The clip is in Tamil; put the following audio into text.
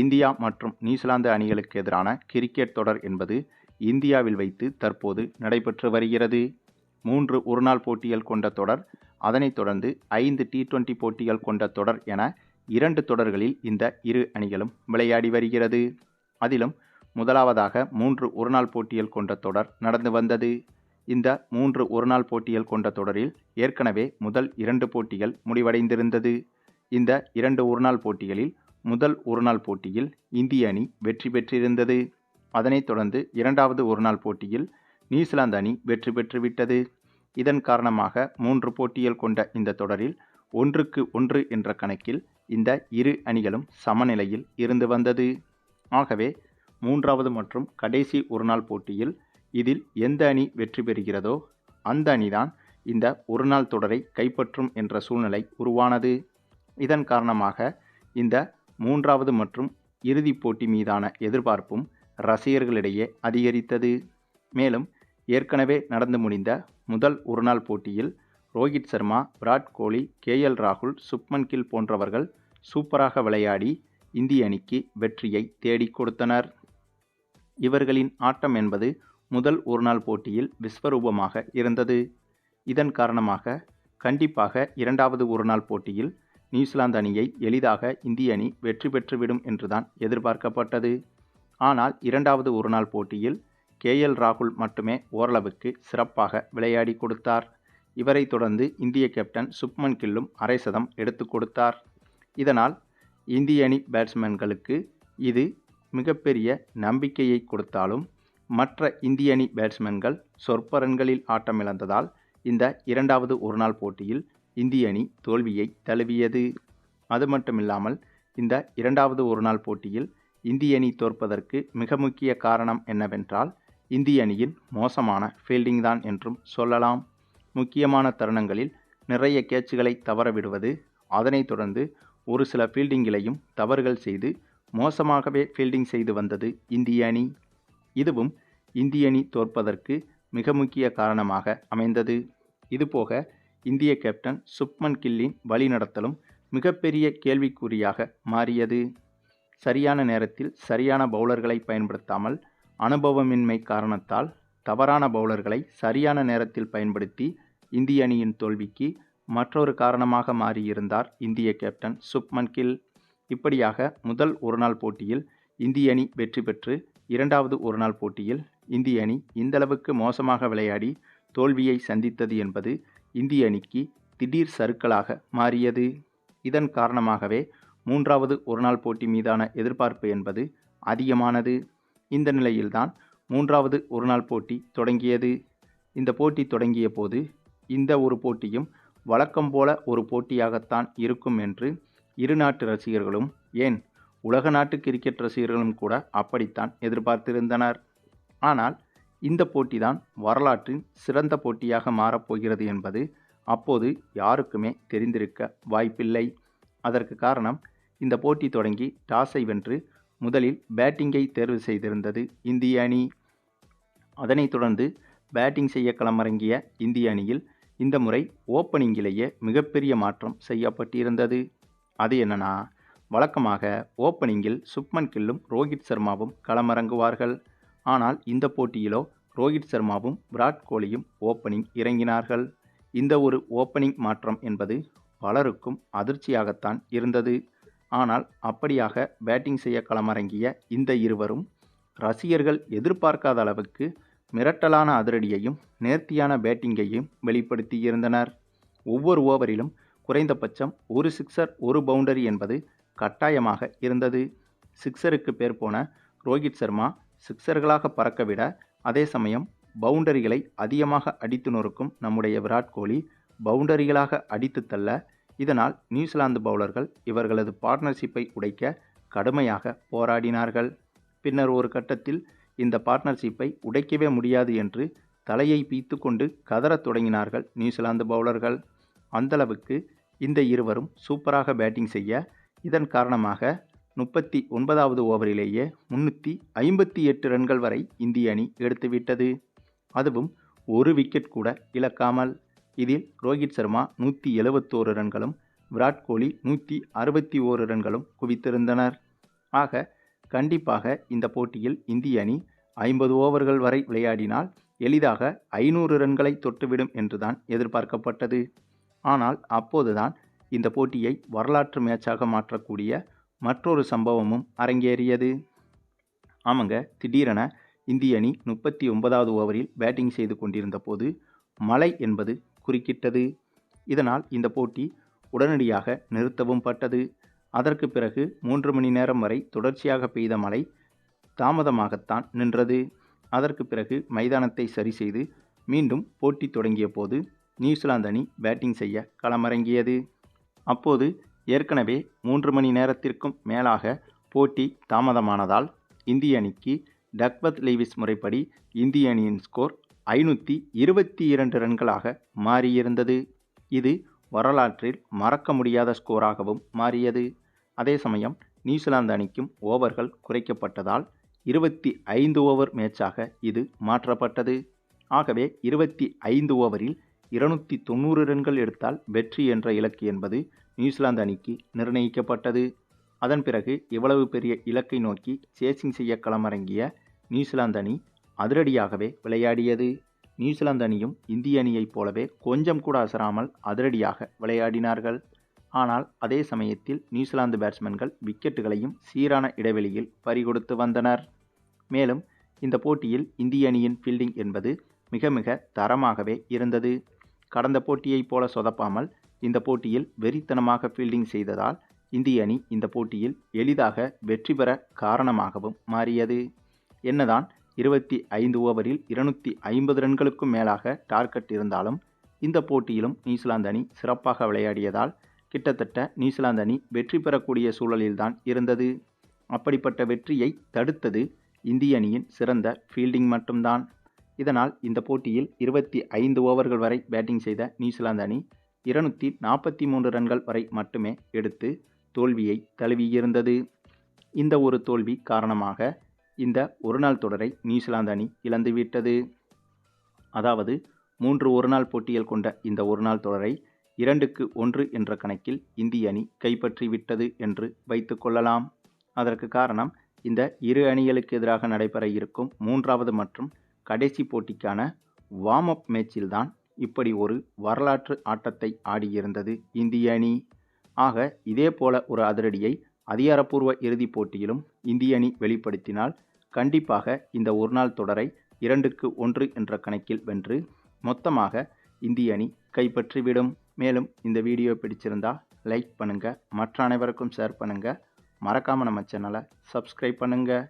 இந்தியா மற்றும் நியூசிலாந்து அணிகளுக்கு எதிரான கிரிக்கெட் தொடர் என்பது இந்தியாவில் வைத்து தற்போது நடைபெற்று வருகிறது. மூன்று ஒருநாள் போட்டிகள் கொண்ட தொடர் அதனைத் தொடர்ந்து ஐந்து டி டுவெண்டி போட்டிகள் கொண்ட தொடர் என இரண்டு தொடர்களில் இந்த இரு அணிகளும் விளையாடி வருகிறது. அதிலும் முதலாவதாக மூன்று ஒருநாள் போட்டிகள் கொண்ட தொடர் நடந்து வந்தது. இந்த மூன்று ஒருநாள் போட்டிகள் கொண்ட தொடரில் ஏற்கனவே முதல் இரண்டு போட்டிகள் முடிவடைந்திருந்தது. இந்த இரண்டு ஒருநாள் போட்டிகளில் முதல் ஒருநாள் போட்டியில் இந்திய அணி வெற்றி பெற்றிருந்தது. அதனைத் தொடர்ந்து இரண்டாவது ஒருநாள் போட்டியில் நியூசிலாந்து அணி வெற்றி பெற்றுவிட்டது. இதன் காரணமாக மூன்று போட்டிகள் கொண்ட இந்த தொடரில் ஒன்றுக்கு ஒன்று என்ற கணக்கில் இந்த இரு அணிகளும் சமநிலையில் இருந்து வந்தது. ஆகவே மூன்றாவது மற்றும் கடைசி ஒருநாள் போட்டியில் இதில் எந்த அணி வெற்றி பெறுகிறதோ அந்த அணிதான் இந்த ஒருநாள் தொடரை கைப்பற்றும் என்ற சூழ்நிலை உருவானது. இதன் காரணமாக இந்த மூன்றாவது மற்றும் இறுதிப் போட்டி மீதான எதிர்பார்ப்பும் ரசிகர்களிடையே அதிகரித்தது. மேலும் ஏற்கனவே நடந்து முடிந்த முதல் ஒருநாள் போட்டியில் ரோஹித் சர்மா விராட் கோலி கே எல் ராகுல் சுப்மன் கில் போன்றவர்கள் சூப்பராக விளையாடி இந்திய அணிக்கு வெற்றியை தேடிக் கொடுத்தனர். இவர்களின் ஆட்டம் என்பது முதல் ஒருநாள் போட்டியில் விஸ்வரூபமாக இருந்தது. இதன் காரணமாக கண்டிப்பாக இரண்டாவது ஒருநாள் போட்டியில் நியூசிலாந்து அணியை எளிதாக இந்திய அணி வெற்றி பெற்றுவிடும் என்றுதான் எதிர்பார்க்கப்பட்டது. ஆனால் இரண்டாவது ஒருநாள் போட்டியில் கே எல் ராகுல் மட்டுமே ஓரளவுக்கு சிறப்பாக விளையாடி கொடுத்தார். இவரை தொடர்ந்து இந்திய கேப்டன் சுப்மன் கில்லும் அரை சதம் எடுத்து கொடுத்தார். இதனால் இந்திய அணி பேட்ஸ்மேன்களுக்கு இது மிகப்பெரிய நம்பிக்கையை கொடுத்தாலும் மற்ற இந்திய அணி பேட்ஸ்மேன்கள் சொற்ப ரன்களில் ஆட்டமிழந்ததால் இந்த இரண்டாவது ஒருநாள் போட்டியில் இந்திய அணி தோல்வியை தழுவியது. அது மட்டுமில்லாமல் இந்த இரண்டாவது ஒருநாள் போட்டியில் இந்திய அணி தோற்பதற்கு மிக முக்கிய காரணம் என்னவென்றால் இந்திய அணியின் மோசமான ஃபீல்டிங் தான் என்றும் சொல்லலாம். முக்கியமான தருணங்களில் நிறைய கேட்சுகளை தவறவிடுவது அதனைத் தொடர்ந்து ஒரு சில ஃபீல்டிங்கிலையும் தவறுகள் செய்து மோசமாகவே ஃபீல்டிங் செய்து வந்தது இந்திய அணி. இதுவும் இந்திய அணி தோற்பதற்கு மிக முக்கிய காரணமாக அமைந்தது. இதுபோக இந்திய கேப்டன் சுப்மன் கில்லின் வழிநடத்தலும் மிகப்பெரிய கேள்விக்குறியாக மாறியது. சரியான நேரத்தில் சரியான பவுலர்களை பயன்படுத்தாமல் அனுபவமின்மை காரணத்தால் தவறான பவுலர்களை சரியான நேரத்தில் பயன்படுத்தி இந்திய அணியின் தோல்விக்கு மற்றொரு காரணமாக மாறியிருந்தார் இந்திய கேப்டன் சுப்மன் கில். இப்படியாக முதல் ஒருநாள் போட்டியில் இந்திய அணி வெற்றி பெற்று இரண்டாவது ஒருநாள் போட்டியில் இந்திய அணி இந்தளவுக்கு மோசமாக விளையாடி தோல்வியை சந்தித்தது என்பது இந்திய அணிக்கு திடீர் சறுக்கலாக மாறியது. இதன் காரணமாகவே மூன்றாவது ஒருநாள் போட்டி மீதான எதிர்பார்ப்பு என்பது அதிகமானது. இந்த நிலையில்தான் மூன்றாவது ஒருநாள் போட்டி தொடங்கியது. இந்த போட்டி தொடங்கிய போது இந்த ஒரு போட்டியும் வழக்கம் போல ஒரு போட்டியாகத்தான் இருக்கும் என்று இரு நாட்டு ரசிகர்களும் ஏன் உலக நாட்டு கிரிக்கெட் ரசிகர்களும் கூட அப்படித்தான் எதிர்பார்த்திருந்தனர். ஆனால் இந்த போட்டிதான் வரலாற்றின் சிறந்த போட்டியாக மாறப்போகிறது என்பது அப்போது யாருக்குமே தெரிந்திருக்க வாய்ப்பில்லை. அதற்கு காரணம் இந்த போட்டி தொடங்கி டாஸை வென்று முதலில் பேட்டிங்கை தேர்வு செய்திருந்தது இந்திய அணி. அதனைத் தொடர்ந்து பேட்டிங் செய்ய களமிறங்கிய இந்திய அணியில் இந்த முறை ஓப்பனிங்கிலேயே மிகப்பெரிய மாற்றம் செய்யப்பட்டிருந்தது. அது என்னன்னா வழக்கமாக ஓப்பனிங்கில் சுப்மன் கில்லும் ரோஹித் சர்மாவும் களமிறங்குவார்கள். ஆனால் இந்த போட்டியிலோ ரோஹித் சர்மாவும் விராட் கோலியும் ஓப்பனிங் இறங்கினார்கள். இந்த ஒரு ஓப்பனிங் மாற்றம் என்பது பலருக்கும் அதிர்ச்சியாகத்தான் இருந்தது. ஆனால் அப்படியாக பேட்டிங் செய்ய களமிறங்கிய இந்த இருவரும் ரசிகர்கள் எதிர்பார்க்காத அளவுக்கு மிரட்டலான அதிரடியையும் நேர்த்தியான பேட்டிங்கையும் வெளிப்படுத்தியிருந்தனர் ஒவ்வொரு ஓவரிலும் குறைந்தபட்சம் ஒரு சிக்ஸர் ஒரு பவுண்டரி என்பது கட்டாயமாக இருந்தது. சிக்ஸருக்கு பேர் போன ரோஹித் சர்மா சிக்சர்களாக பறக்கவிட அதே சமயம் பவுண்டரிகளை அதிகமாக அடித்து நொறுக்கும் நம்முடைய விராட் கோலி பவுண்டரிகளாக அடித்து தள்ள இதனால் நியூசிலாந்து பவுலர்கள் இவர்களது பார்ட்னர்ஷிப்பை உடைக்க கடுமையாக போராடினார்கள். பின்னர் ஒரு கட்டத்தில் இந்த பார்ட்னர்ஷிப்பை உடைக்கவே முடியாது என்று தலையை பீத்து கொண்டு கதறத் தொடங்கினார்கள் நியூசிலாந்து பவுலர்கள். அந்தளவுக்கு இந்த இருவரும் சூப்பராக பேட்டிங் செய்ய இதன் காரணமாக முப்பத்தி ஒன்பதாவது ஓவரிலேயே முன்னூற்றி ஐம்பத்தி எட்டு ரன்கள் வரை இந்திய அணி எடுத்துவிட்டது. அதுவும் ஒரு விக்கெட் கூட இழக்காமல். இதில் ரோஹித் சர்மா நூற்றி எழுபத்தோரு ரன்களும் விராட் கோலி நூற்றி அறுபத்தி ஓரு ரன்களும் குவித்திருந்தனர். ஆக கண்டிப்பாக இந்த போட்டியில் இந்திய அணி ஐம்பது ஓவர்கள் வரை விளையாடினால் எளிதாக ஐநூறு ரன்களை தொட்டுவிடும் என்றுதான் எதிர்பார்க்கப்பட்டது. ஆனால் அப்போதுதான் இந்த போட்டியை வரலாற்று மேட்சாக மாற்றக்கூடிய மற்றொரு சம்பவமும் அரங்கேறியது. ஆமாங்க திடீரென இந்திய அணி முப்பத்தி ஒன்பதாவது ஓவரில் பேட்டிங் செய்து கொண்டிருந்த போது மழை என்பது குறுக்கிட்டது. இதனால் இந்த போட்டி உடனடியாக நிறுத்தவும் பட்டது. அதற்கு பிறகு மூன்று மணி நேரம் வரை தொடர்ச்சியாக பெய்த மழை தாமதமாகத்தான் நின்றது. அதற்கு பிறகு மைதானத்தை சரி செய்து மீண்டும் போட்டி தொடங்கிய போது நியூசிலாந்து அணி பேட்டிங் செய்ய களமிறங்கியது. அப்போது ஏற்கனவே மூன்று மணி நேரத்திற்கும் மேலாக போட்டி தாமதமானதால் இந்திய அணிக்கு டக்வத் லீவிஸ் முறைப்படி இந்திய அணியின் ஸ்கோர் ஐநூற்றி இருபத்தி இரண்டு ரன்களாக மாறியிருந்தது. இது வரலாற்றில் மறக்க முடியாத ஸ்கோராகவும் மாறியது. அதே சமயம் நியூசிலாந்து அணிக்கும் ஓவர்கள் குறைக்கப்பட்டதால் இருபத்தி ஐந்து ஓவர் மேட்சாக இது மாற்றப்பட்டது. ஆகவே இருபத்தி ஐந்து ஓவரில் இருநூற்றி தொண்ணூறு ரன்கள் எடுத்தால் வெற்றி என்ற இலக்கு என்பது நியூசிலாந்து அணிக்கு நிர்ணயிக்கப்பட்டது. அதன் பிறகு இவ்வளவு பெரிய இலக்கை நோக்கி சேசிங் செய்ய களமிறங்கிய நியூசிலாந்து அணி அதிரடியாகவே விளையாடியது. நியூசிலாந்து அணியும் இந்திய அணியைப் போலவே கொஞ்சம் கூட அசராமல் அதிரடியாக விளையாடினார்கள். ஆனால் அதே சமயத்தில் நியூசிலாந்து பேட்ஸ்மேன்கள் விக்கெட்டுகளையும் சீரான இடைவெளியில் பறிகொடுத்து வந்தனர். மேலும் இந்த போட்டியில் இந்திய அணியின் ஃபீல்டிங் என்பது மிக மிக தரமாகவே இருந்தது. கடந்த போட்டியைப் போல சொதப்பாமல் இந்த போட்டியில் வெறித்தனமாக ஃபீல்டிங் செய்ததால் இந்திய அணி இந்த போட்டியில் எளிதாக வெற்றி பெற காரணமாகவும் மாறியது. என்னதான் இருபத்தி ஐந்து ஓவரில் இருநூற்றி ஐம்பது ரன்களுக்கும் மேலாக டார்கெட் இருந்தாலும் இந்த போட்டியிலும் நியூசிலாந்து அணி சிறப்பாக விளையாடியதால் கிட்டத்தட்ட நியூசிலாந்து அணி வெற்றி பெறக்கூடிய சூழலில்தான் இருந்தது. அப்படிப்பட்ட வெற்றியை தடுத்தது இந்திய அணியின் சிறந்த ஃபீல்டிங் மட்டும்தான். இதனால் இந்த போட்டியில் இருபத்தி ஐந்து ஓவர்கள் வரை பேட்டிங் செய்த நியூசிலாந்து அணி இருநூற்றி நாற்பத்தி மூன்று ரன்கள் வரை மட்டுமே எடுத்து தோல்வியை தழுவியிருந்தது இந்த ஒரு தோல்வி காரணமாக இந்த ஒருநாள் தொடரை நியூசிலாந்து அணி இழந்துவிட்டது அதாவது மூன்று ஒருநாள் போட்டிகள் கொண்ட இந்த ஒருநாள் தொடரை இரண்டுக்கு ஒன்று என்ற கணக்கில் இந்திய அணி கைப்பற்றிவிட்டது என்று வைத்து கொள்ளலாம். அதற்கு காரணம் இந்த இரு அணிகளுக்கு எதிராக நடைபெற இருக்கும் மூன்றாவது மற்றும் கடைசி போட்டிக்கான வார்ம் அப் மேட்சில்தான் இப்படி ஒரு வரலாற்று ஆட்டத்தை ஆடியிருந்தது இந்திய அணி. ஆக இதே போல ஒரு அதிரடியை அதிகாரப்பூர்வ இறுதிப் போட்டியிலும் இந்திய அணி வெளிப்படுத்தினால் கண்டிப்பாக இந்த ஒருநாள் தொடரை இரண்டுக்கு ஒன்று என்ற கணக்கில் வென்று மொத்தமாக இந்திய அணி கைப்பற்றிவிடும். மேலும் இந்த வீடியோ பிடிச்சிருந்தா லைக் பண்ணுங்கள் மற்ற அனைவருக்கும் ஷேர் பண்ணுங்கள் மறக்காமல் நம்ம சேனலை சப்ஸ்கிரைப் பண்ணுங்கள்